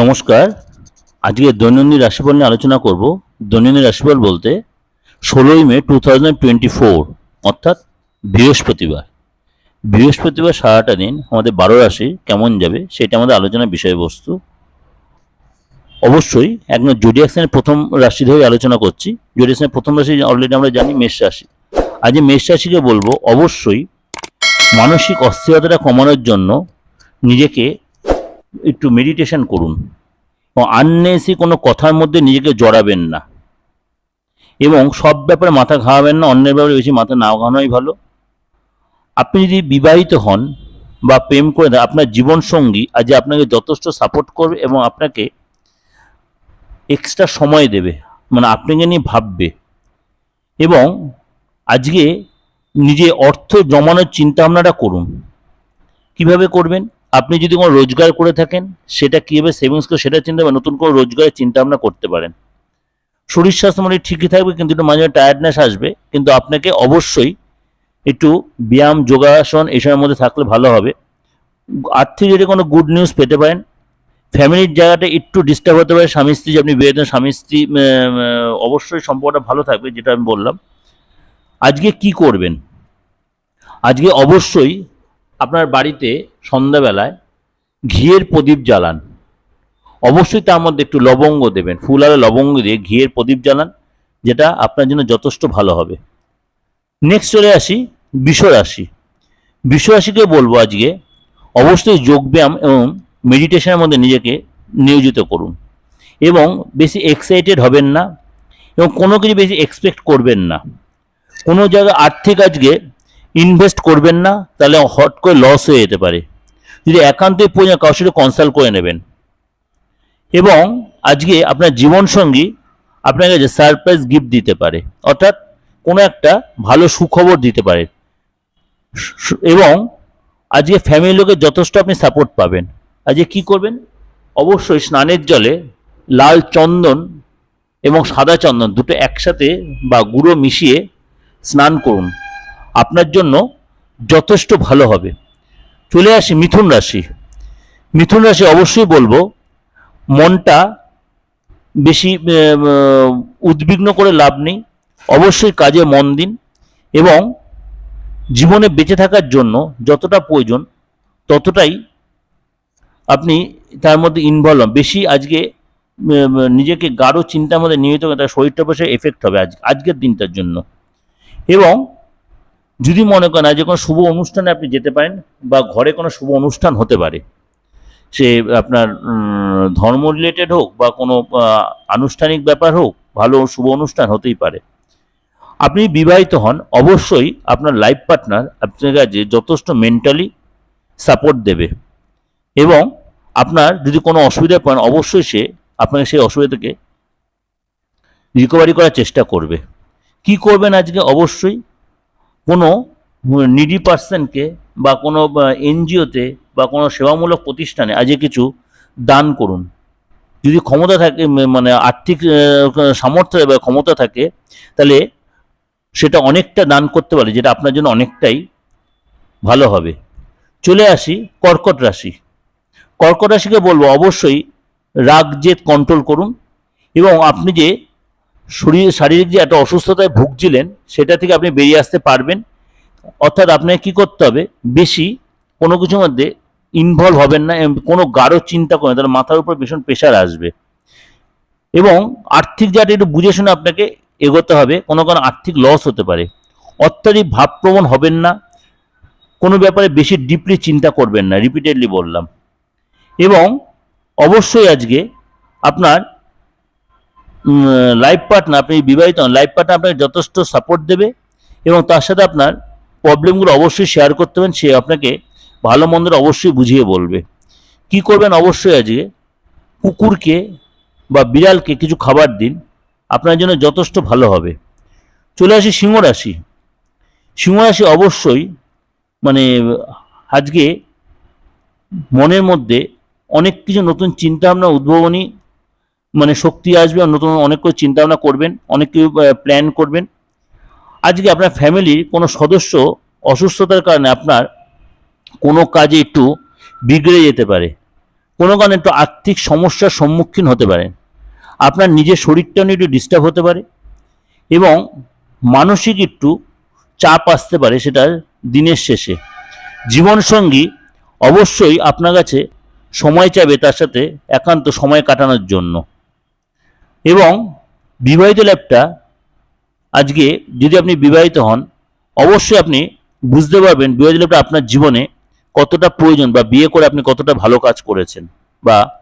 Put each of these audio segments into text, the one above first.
নমস্কার। আজকে দৈনন্দিন রাশিফল নিয়ে আলোচনা করব। দৈনন্দিন রাশিফল বলতে ষোলোই May two thousand twenty four অর্থাৎ বৃহস্পতিবার। বৃহস্পতিবার সারাটা দিন আমাদের বারো রাশি কেমন যাবে সেটা আমাদের আলোচনার বিষয়বস্তু। অবশ্যই একদম জোডিয়াক্সের প্রথম রাশি ধরে আলোচনা করছি। জোডিয়াক্সের প্রথম রাশি অলরেডি আমরা জানি মেষ রাশি। আজ এই মেষ রাশিকে বলব, অবশ্যই মানসিক অস্থিরতাটা কমানোর জন্য নিজেকে একটু মেডিটেশন করুন। আননেসি কোনো কথার মধ্যে নিজেকে জড়াবেন না। এবং সব ব্যাপারে মাথা ঘামাবেন না, অন্যের ব্যাপারে বেশি মাথা না ঘামানোই ভালো। আপনি যদি বিবাহিত হন বা প্রেম করে দেন, আপনার জীবনসঙ্গী আজ আপনাকে যথেষ্ট সাপোর্ট করবে এবং আপনাকে এক্সট্রা সময় দেবে। মানে আপনাকে নিয়ে ভাববে। এবং আজকে নিজে অর্থ জমানোর চিন্তা ভাবনাটা করুন। কীভাবে করবেন? আপনি যদি কোনো রোজগার করে থাকেন, সেটা কীভাবে সেভিংস করে সেটা চিন্তা করবেন নতুন কোনো রোজগারের চিন্তা ভাবনা করতে পারেন। শরীর স্বাস্থ্য মানে ঠিকই থাকবে, কিন্তু একটু মাঝে টায়ার্ডনেস আসবে, কিন্তু আপনাকে অবশ্যই একটু ব্যায়াম, যোগাসন এসবের মধ্যে থাকলে ভালো হবে। আর্থিক যদি কোনো গুড নিউজ পেতে পারেন ফ্যামিলির জায়গাটা একটু ডিস্টার্ব হতে পারে, স্বামী স্ত্রী যে আপনি বিয়ে স্বামী স্ত্রী অবশ্যই সম্পর্কটা ভালো থাকবে, যেটা আমি বললাম। আজকে কি করবেন? আজকে অবশ্যই আপনার বাড়িতে সন্ধ্যাবেলায় ঘিয়ের প্রদীপ জ্বালান। অবশ্যই তার মধ্যে একটু লবঙ্গ দেবেন। ফুল আর লবঙ্গ দিয়ে ঘিয়ের প্রদীপ জ্বালান, যেটা আপনার জন্য যথেষ্ট ভালো হবে। নেক্সট চলে আসি বিশ্ব রাশি বিশ্ব রাশিকে বলব আজকে, অবশ্যই যোগব্যায়াম এবং মেডিটেশনের মধ্যে নিজেকে নিয়োজিত করুন। এবং বেশি এক্সাইটেড হবেন না এবং কোনো কিছু বেশি এক্সপেক্ট করবেন না। কোনো জায়গায় আর্থিক আজকে ইনভেস্ট করবেন না, তাহলে হট করে লস হয়ে যেতে পারে। যদি একান্তই প্রয়োজন কারোর সাথে কনসাল্ট করে নেবেন। এবং আজকে আপনার জীবনসঙ্গী আপনাকে কাছে সারপ্রাইজ গিফট দিতে পারে, অর্থাৎ কোনো একটা ভালো সুখবর দিতে পারে। এবং আজকে ফ্যামিলির লোকের যথেষ্ট আপনি সাপোর্ট পাবেন। আজকে কি করবেন? অবশ্যই স্নানের জলে লাল চন্দন এবং সাদা চন্দন দুটো একসাথে বা গুঁড়ো মিশিয়ে স্নান করুন। আপনার জন্য যথেষ্ট ভালো হবে। চলে আসি মিথুন রাশি। মিথুন রাশি অবশ্যই বলব, মনটা বেশি উদ্বিগ্ন করে লাভ নেই। অবশ্যই কাজে মন দিন এবং জীবনে বেঁচে থাকার জন্য যতটা প্রয়োজন ততটাই আপনি তার মধ্যে ইনভলভ বেশি আজকে নিজেকে গাঢ় চিন্তার মধ্যে নিয়মিত শরীরটা বসে এফেক্ট হবে আজ, আজকের দিনটার জন্য। এবং যদি মনে করেন আজ কোনো শুভ অনুষ্ঠানে আপনি যেতে পারেন বা ঘরে কোনো শুভ অনুষ্ঠান হতে পারে, সে আপনার ধর্ম রিলেটেড হোক বা কোনো আনুষ্ঠানিক ব্যাপার হোক, ভালো শুভ অনুষ্ঠান হতেই পারে। আপনি বিবাহিত হন, অবশ্যই আপনার লাইফ পার্টনার আপনার কাছে যথেষ্ট মেন্টালি সাপোর্ট দেবে এবং আপনার যদি কোনো অসুবিধা পান অবশ্যই সে আপনাকে সেই অসুবিধা থেকে রিকভারি করার চেষ্টা করবে। কি করবেন আজকে? অবশ্যই কোনো নিডি পার্সনকে বা কোনো এনজিওতে বা কোনো সেবামূলক প্রতিষ্ঠানে আজকে কিছু দান করুন। যদি ক্ষমতা থাকে মানে আর্থিক সামর্থ্য বা ক্ষমতা থাকে, তাহলে সেটা অনেকটা দান করতে পারে, যেটা আপনার জন্য অনেকটাই ভালো হবে। চলে আসি কর্কট রাশি। কর্কট রাশিকে বলব, অবশ্যই রাগ, জেদ কন্ট্রোল করুন এবং আপনি যে শরীর শারীরিক যে একটা অসুস্থতায় ভুগছিলেন, সেটা থেকে আপনি বেরিয়ে আসতে পারবেন। অর্থাৎ আপনাকে কী করতে হবে? বেশি কোনো কিছুর মধ্যে ইনভলভ হবেন না কোনো গাঢ় চিন্তা করেন তাহলে মাথার উপর ভীষণ প্রেশার আসবে। এবং আর্থিক জায়গাটা একটু বুঝে শুনে আপনাকে এগোতে হবে, কোনো কোনো আর্থিক লস হতে পারে। অত্যাধিক ভাবপ্রবণ হবেন না, কোনো ব্যাপারে বেশি ডিপলি চিন্তা করবেন না রিপিটেডলি বললাম। এবং অবশ্যই আজকে আপনার লাইফ পার্টনার আপনি বিবাহিত হন লাইফ পার্টনার আপনাকে যথেষ্ট সাপোর্ট দেবে এবং তার সাথে আপনার প্রবলেমগুলো অবশ্যই শেয়ার করতে পারেন সে আপনাকে ভালো মন্দটা অবশ্যই বুঝিয়ে বলবে। কি করবেন অবশ্যই আজকে? কুকুরকে বা বিড়ালকে কিছু খাবার দিন, আপনার জন্য যথেষ্ট ভালো হবে। চলে আসি সিংহ রাশি। সিংহ রাশি অবশ্যই মানে আজকে মনের মধ্যে অনেক কিছু নতুন চিন্তাভাবনা, উদ্ভাবনী মানে শক্তি আসবে নতুন অনেক কিছু চিন্তাভাবনা করবেন, অনেক কিছু প্ল্যান করবেন। আজকে আপনার ফ্যামিলির কোনো সদস্য অসুস্থতার কারণে আপনার কোনো কাজে একটু বিগড়ে যেতে পারে, কোনো কারণে একটু আর্থিক সমস্যার সম্মুখীন হতে পারেন আপনার নিজের শরীরটা নিয়ে একটু ডিস্টার্ব হতে পারে এবং মানসিক একটু চাপ আসতে পারে সেটা দিনের শেষে। জীবনসঙ্গী অবশ্যই আপনার কাছে সময় চাইবে তার সাথে একান্ত সময় কাটানোর জন্য। এবং বিবাহিত ল্যাবটা আজকে যদি আপনি বিবাহিত হন, অবশ্যই আপনি বুঝতে পারবেন বিবাহিত ল্যাবটা আপনার জীবনে কতটা প্রয়োজন বা বিয়ে করে আপনি কতটা ভালো কাজ করেছেন বা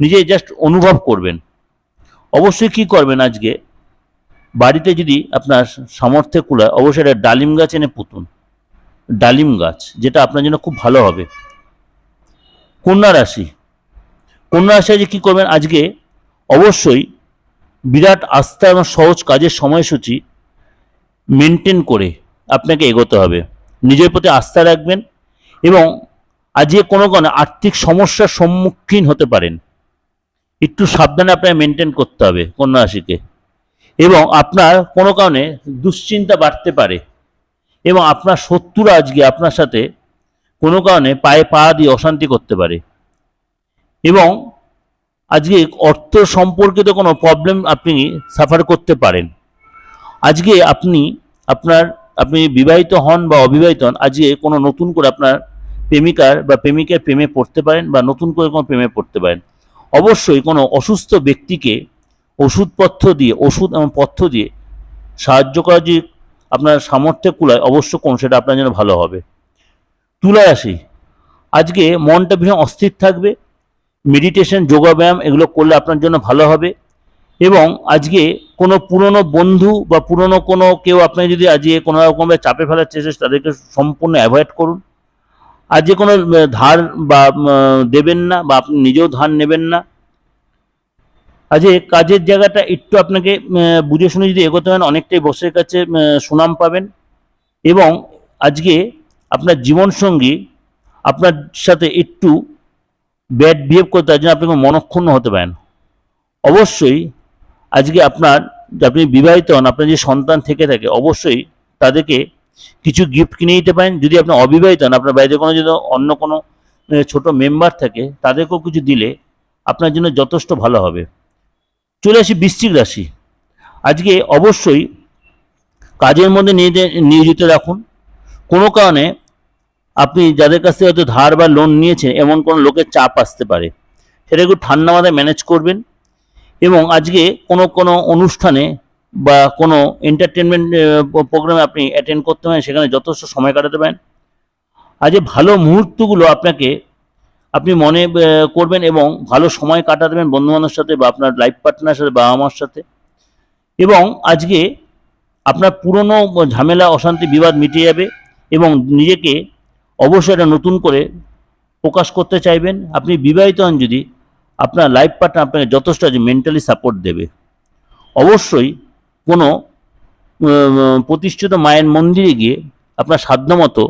নিজে জাস্ট অনুভব করবেন। অবশ্যই কি করবেন আজকে? বাড়িতে যদি আপনার সামর্থ্যে কুলায়, অবশ্যই একটা ডালিম গাছ এনে পুতুন। ডালিম গাছ, যেটা আপনার জন্য খুব ভালো হবে। কন্যা রাশি। কন্যা রাশি আজকে কী করবেন? আজকে অবশ্যই বিরাট আস্থা এবং সহজ কাজের সময়সূচি মেনটেন করে আপনাকে এগোতে হবে। নিজের প্রতি আস্থা রাখবেন এবং আজকে কোনো কোনো আর্থিক সমস্যার সম্মুখীন হতে পারেন। একটু সাবধানে আপনাকে মেনটেন করতে হবে কন্যা রাশিকে এবং আপনার কোনো কারণে দুশ্চিন্তা বাড়তে পারে এবং আপনার শত্রুরা আজকে আপনার সাথে কোনো কারণে পায়ে পা দিয়ে অশান্তি করতে পারে। এবং আজকে অর্থ সম্পর্কিত কোনো প্রবলেম আপনি সাফার করতে পারেন। আজকে আপনি আপনার, আপনি বিবাহিত হন বা অবিবাহিত হন, আজকে কোনো নতুন করে আপনার প্রেমিকার বা প্রেমিকের প্রেমে পড়তে পারেন বা নতুন করে কোনো প্রেমে পড়তে পারেন। অবশ্যই কোনো অসুস্থ ব্যক্তিকে ওষুধপত্র দিয়ে, ওষুধ এবং পথ্য দিয়ে সাহায্য করা যে আপনার সামর্থ্যে কুলায় অবশ্য কোন সেটা আপনার জন্য ভালো হবে। তুলা রাশি আজকে মনটা ভীষণ অস্থির থাকবে মেডিটেশন যোগাব্যায়াম এগুলো করলে আপনার জন্য ভালো হবে। এবং আজকে কোনো পুরনো বন্ধু বা পুরনো কোনো কেউ আপনি যদি আজকে কোনো রকমের চাপে ফেলার চেষ্টা তাদেরকে সম্পূর্ণ অ্যাভয়েড করুন। আজকে কোনো ধার বা দেবেন না বা আপনি নিজেও ধার নেবেন না। আজকে কাজের জায়গাটা একটু আপনাকে বুঝে শুনে যদি এগোতে হয়, অনেকটাই বসের কাছে সুনাম পাবেন। এবং আজকে আপনার জীবনসঙ্গী আপনার সাথে একটু ব্যাড বিহেভ করতে তার জন্য আপনি মনক্ষুণ্ণ হতে পারেন। অবশ্যই আজকে আপনার আপনি বিবাহিত হন, আপনার যে সন্তান থেকে থাকে, অবশ্যই তাদেরকে কিছু গিফট কিনে দিতে পারেন। যদি আপনি অবিবাহিত হন, আপনার বাড়িতে কোনো যদি অন্য কোনো ছোট মেম্বার থাকে, তাদেরকেও কিছু দিলে আপনার জন্য যথেষ্ট ভালো হবে। চলে আসি বৃশ্চিক রাশি। আজকে অবশ্যই কাজের মধ্যে নিয়োজিত রাখুন। কোনো কারণে আপনি যাদের কাছ থেকে হয়তো ধার বা লোন নিয়েছেন, এমন কোনো লোকের চাপ আসতে পারে। সেটা একটু ঠান্ডা মাথায় ম্যানেজ করবেন এবং আজকে কোনো কোনো অনুষ্ঠানে বা কোনো এন্টারটেনমেন্ট প্রোগ্রামে আপনি অ্যাটেন্ড করতে পারেন, সেখানে যথেষ্ট সময় কাটাতে পারেন। আজকে ভালো মুহূর্তগুলো আপনাকে, আপনি মনে করবেন এবং ভালো সময় কাটাতে পারেন বন্ধুবান্ধবের সাথে বা আপনার লাইফ পার্টনারের সাথে, বাবা মার সাথে। এবং আজকে আপনার পুরনো ঝামেলা, অশান্তি, বিবাদ মিটে যাবে এবং নিজেকে অবশ্যই এটা নতুন করে প্রকাশ করতে চাইবেন। আপনি বিবাহিত হন যদি, আপনার লাইফ পার্টনার আপনাকে যথেষ্ট মেন্টালি সাপোর্ট দেবে। অবশ্যই কোনো প্রতিষ্ঠিত মায়ের মন্দিরে গিয়ে আপনার সাধ্যমতো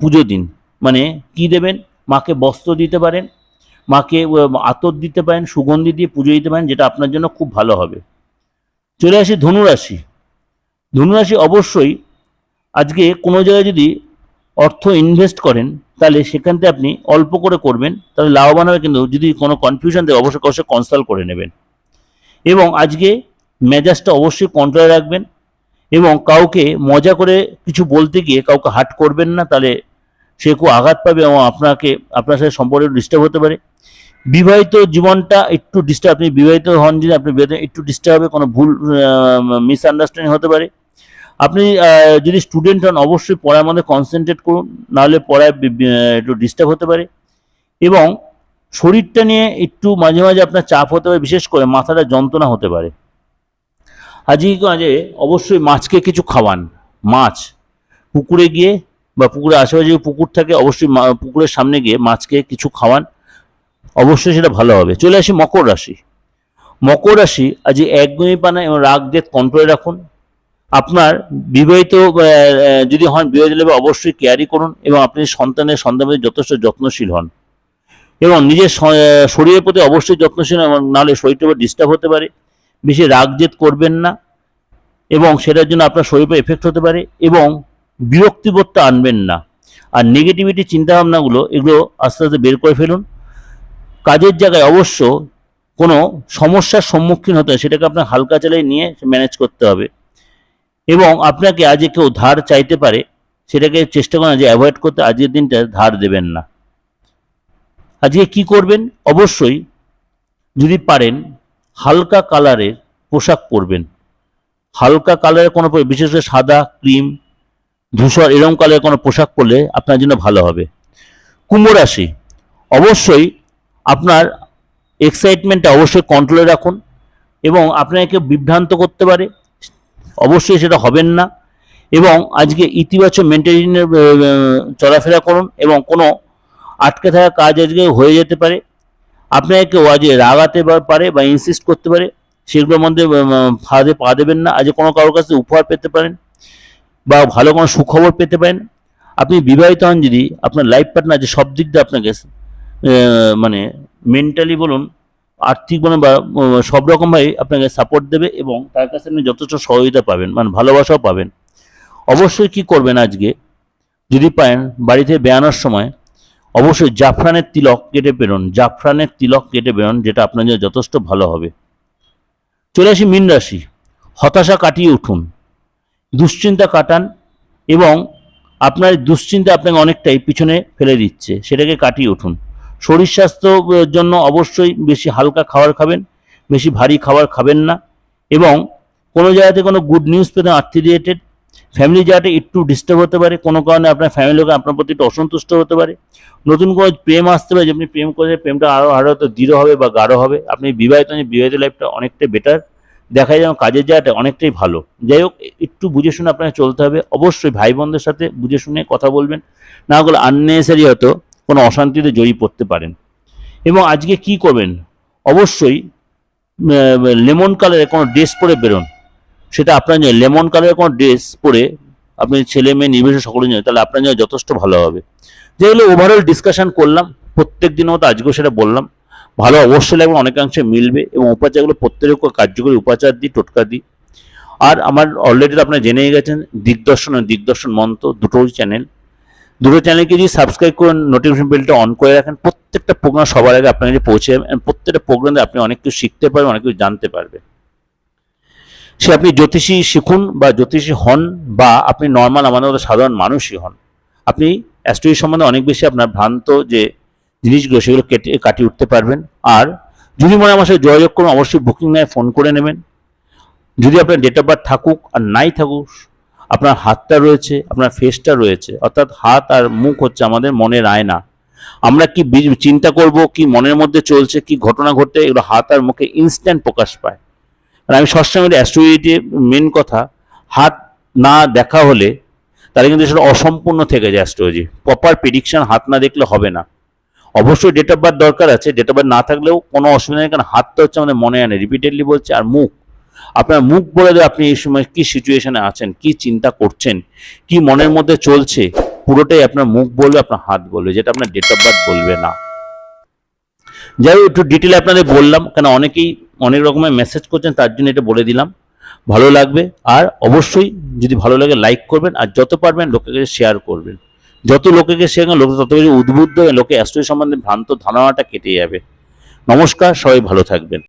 পুজো দিন। মানে কি দেবেন? মাকে বস্ত্র দিতে পারেন, মাকে আতর দিতে পারেন, সুগন্ধি দিয়ে পুজো দিতে পারেন, যেটা আপনার জন্য খুব ভালো হবে। চলে আসি ধনুরাশি। ধনুরাশি অবশ্যই আজকে কোনো জায়গায় যদি অর্থ ইনভেস্ট করেন, তাহলে সেখান থেকে আপনি অল্প করে করবেন, তাহলে লাভবান হবে কিন্তু যদি কোনো কনফিউশন থাকে, অবশ্যই অবশ্যই কনসাল্ট করে নেবেন। এবং আজকে মেজাজটা অবশ্যই কন্ট্রোলে রাখবেন এবং কাউকে মজা করে কিছু বলতে গিয়ে কাউকে হাট করবেন না, তাহলে সে খুব আঘাত পাবে এবং আপনাকে, আপনার সাথে সম্পর্কে ডিস্টার্ব হতে পারে। বিবাহিত জীবনটা একটু ডিস্টার্ব আপনি বিবাহিত হন যদি আপনি একটু ডিস্টার্ব হবে, কোনো ভুল মিসআন্ডারস্ট্যান্ডিং হতে পারে। আপনি যদি স্টুডেন্ট হন, অবশ্যই পড়ার মধ্যে কনসেন্ট্রেট করুন, নাহলে পড়ায় একটু ডিস্টার্ব হতে পারে। এবং শরীরটা নিয়ে একটু মাঝে মাঝে আপনার চাপ হতে পারে, বিশেষ করে মাথাটা যন্ত্রণা হতে পারে। আজকে মাঝে অবশ্যই মাছকে কিছু খাওয়ান। মাছ, পুকুরে গিয়ে বা পুকুরের আশেপাশে যদি পুকুর থাকে, অবশ্যই পুকুরের সামনে গিয়ে মাছকে কিছু খাওয়ান। অবশ্যই সেটা ভালো হবে। চলে আসি মকর রাশি। মকর রাশি আজ একদমই পানা এবং রাগ জেদ কন্ট্রোলে রাখুন। আপনার বিবাহিত যদি হন, বিবাহিত লেবে অবশ্যই কেয়ারি করুন এবং আপনি সন্তানের সন্তানের যথেষ্ট যত্নশীল হন। এবং নিজের শরীরের প্রতি অবশ্যই যত্নশীল এবং নাহলে শরীরটা ডিস্টার্ব হতে পারে। বেশি রাগ জেদ করবেন না এবং সেটার জন্য আপনার শরীরে এফেক্ট হতে পারে এবং বিরক্তিবোধটা আনবেন না। আর নেগেটিভিটি চিন্তাভাবনাগুলো, এগুলো আস্তে আস্তে বের করে ফেলুন। কাজের জায়গায় অবশ্য কোনো সমস্যার সম্মুখীন হতে হয়, সেটাকে আপনার হালকা চালায় নিয়ে ম্যানেজ করতে হবে। এবং আপনাকে আজকে কেউ ধার চাইতে পারে, সেটাকে চেষ্টা করেন যে অ্যাভয়েড করতে আজকের দিনটা ধার দেবেন না। আজকে কি করবেন? অবশ্যই যদি পারেন হালকা কালারের পোশাক পরবেন। হালকা কালারের কোনো বিশেষ করে সাদা, ক্রিম, ধূসর এরকম কালারের কোনো পোশাক পরলে আপনার জন্য ভালো হবে। কুম্ভ রাশি, অবশ্যই আপনার এক্সাইটমেন্টটা অবশ্যই কন্ট্রোলে রাখুন এবং আপনাকে বিভ্রান্ত করতে পারে। অবশ্যই সেটা হবেন না। এবং আজকে ইতিবাচক মেন্টালিটি নিয়ে আহ, চলাফেরা করুন এবং কোনো আটকে থাকা কাজ আজকে হয়ে যেতে পারে। আপনাকে কেউ আজ রাগাতে পারে বা ইনসিস্ট করতে পারে সেগুলোর মধ্যে ফাঁদে পা দেবেন না। আজ কোনো কারোর কাছে উপহার পেতে পারেন বা ভালো কোনো সুখবর পেতে পারেন। আপনি বিবাহিত হন যদি আপনার লাইফ পার্টনার যে সব দিক দিয়ে আপনাকে মানে মেন্টালি বলুন আর্থিক উম, সব রকমভাবে আপনাকে সাপোর্ট দেবে এবং তার কাছে আপনি যথেষ্ট সহযোগিতা পাবেন মানে ভালোবাসাও পাবেন। অবশ্যই কি করবেন আজকে? যদি পারেন বাড়িতে বেড়ানোর সময় অবশ্যই জাফরানের তিলক কেটে বেরোন জাফরানের তিলক কেটে বেরোন যেটা আপনার জন্য যথেষ্ট ভালো হবে। চলে আসি মীন রাশি। হতাশা কাটিয়ে উঠুন। দুশ্চিন্তা কাটান এবং আপনার দুশ্চিন্তা আপনাকে অনেকটাই পিছনে ফেলে দিচ্ছে সেটাকে কাটিয়ে উঠুন। শরীর স্বাস্থ্যর জন্য অবশ্যই বেশি হালকা খাবার খাবেন, বেশি ভারী খাবার খাবেন না এবং কোনো জায়গাতে কোনো গুড নিউজ পেতে আর্থিক রিলেটেড ফ্যামিলি জায়গাটা একটু ডিস্টার্ব হতে পারে, কোনো কারণে আপনার ফ্যামিলি লোক আপনার প্রতি একটু অসন্তুষ্ট হতে পারে। নতুন কোনো প্রেম আসতে পারে যে আপনি প্রেম করে প্রেমটা আরও আরও হয়তো দৃঢ় হবে বা গাঢ় হবে। আপনি বিবাহিত বিবাহিত লাইফটা অনেকটা বেটার দেখা যায় কাজের জায়গাটা অনেকটাই ভালো। যাই হোক, একটু বুঝে শুনে আপনাকে চলতে হবে। অবশ্যই ভাই বোনদের সাথে বুঝে শুনে কথা বলবেন। না হলে আননেসারি হয়তো কোনো অশান্তিতে জড়িয়ে পড়তে পারেন। এবং আজকে কি করবেন? অবশ্যই লেমন কালারের কোনো ড্রেস পরে বেরোন। সেটা আপনার জন্য, লেমন কালারের কোনো ড্রেস পরে আপনি ছেলে মেয়ে নির্বিশেষে সকলের জন্য তাহলে আপনার জন্য যথেষ্ট ভালো হবে। যেগুলো ওভারঅল ডিসকাশন করলাম প্রত্যেক দিনের মতো আজকেও সেটা বললাম। ভালো অবশ্যই লাগবে, অনেকাংশে মিলবে এবং উপাচারগুলো প্রত্যেকের উপর কার্যকরী উপাচার দিই, টোটকা দিই। আর আমার অলরেডি আপনারা জেনেই গেছেন, দিগদর্শন দিগদর্শন মন্ত্র, দুটোই চ্যানেল দুটো চ্যানেলকে যদি সাবস্ক্রাইব করে নোটিফিকেশন বেলটা অন করে রাখেন, প্রত্যেকটা প্রোগ্রাম সবার আগে আপনার কাছে পৌঁছে যাবে and প্রত্যেকটা প্রোগ্রামে আপনি অনেক কিছু শিখতে পারবেন, অনেক কিছু জানতে পারবেন। সে আপনি জ্যোতিষী শিখুন বা জ্যোতিষী হন বা আপনি নর্মাল আমাদের মতো সাধারণ মানুষই হন। আপনি অ্যাস্ট্রোলজি সম্বন্ধে অনেক বেশি আপনার ভ্রান্ত যে জিনিসগুলো, সেগুলো কেটে, কাটিয়ে উঠতে পারবেন। আর যদি মনে আমার সাথে যোগাযোগ করুন, অবশ্যই বুকিং নেয় ফোন করে নেবেন। যদি আপনার ডেট অফ বার্থ থাকুক আর নাই থাকুক আপনার হাতটা রয়েছে, আপনার ফেসটা রয়েছে, অর্থাৎ হাত আর মুখ হচ্ছে আমাদের মনের আয়না। আমরা কি চিন্তা করব, কি মনের মধ্যে চলছে, কি ঘটনা ঘটে, এগুলো হাত আর মুখে ইনস্ট্যান্ট প্রকাশ পায়। আর আমি সবসময় অ্যাস্ট্রোলজিতে মেন কথা, হাত না দেখা হলে তাহলে কিন্তু সেটা অসম্পূর্ণ থেকে যায় অ্যাস্ট্রোলজি প্রপার প্রেডিকশন হাত না দেখলে হবে না। অবশ্যই ডেট অফ বার্থ দরকার আছে ডেট অফ বার্থ না থাকলেও কোনো অসুবিধা নেই, কারণ হাতটা হচ্ছে আমাদের মনে আনে রিপিটেডলি বলছে, আর মুখ। আপনার মুখ বলে দেয় আপনি এই সময় কি সিচুয়েশনে আছেন, কি চিন্তা করছেন, কি মনের মধ্যে চলছে, পুরোটাই আপনার মুখ বলবে, আপনার হাত বলবে, যেটা আপনার ডেট অফ বার্থ বলবে না। যাই হোক, একটু ডিটেলে আপনাদের বললাম, কেন অনেকেই অনেক রকমের মেসেজ করছেন, তার জন্য এটা বলে দিলাম। ভালো লাগবে, আর অবশ্যই যদি ভালো লাগে লাইক করবেন, আর যত পারবেন লোকেকে শেয়ার করবেন। যত লোকেকে শেয়ার করবেন, লোক তত বেশি উদ্বুদ্ধ লোকে অ্যাস্ট্রোলজি সম্বন্ধে ভ্রান্ত ধারণাটা কেটে যাবে। নমস্কার, সবাই ভালো থাকবেন।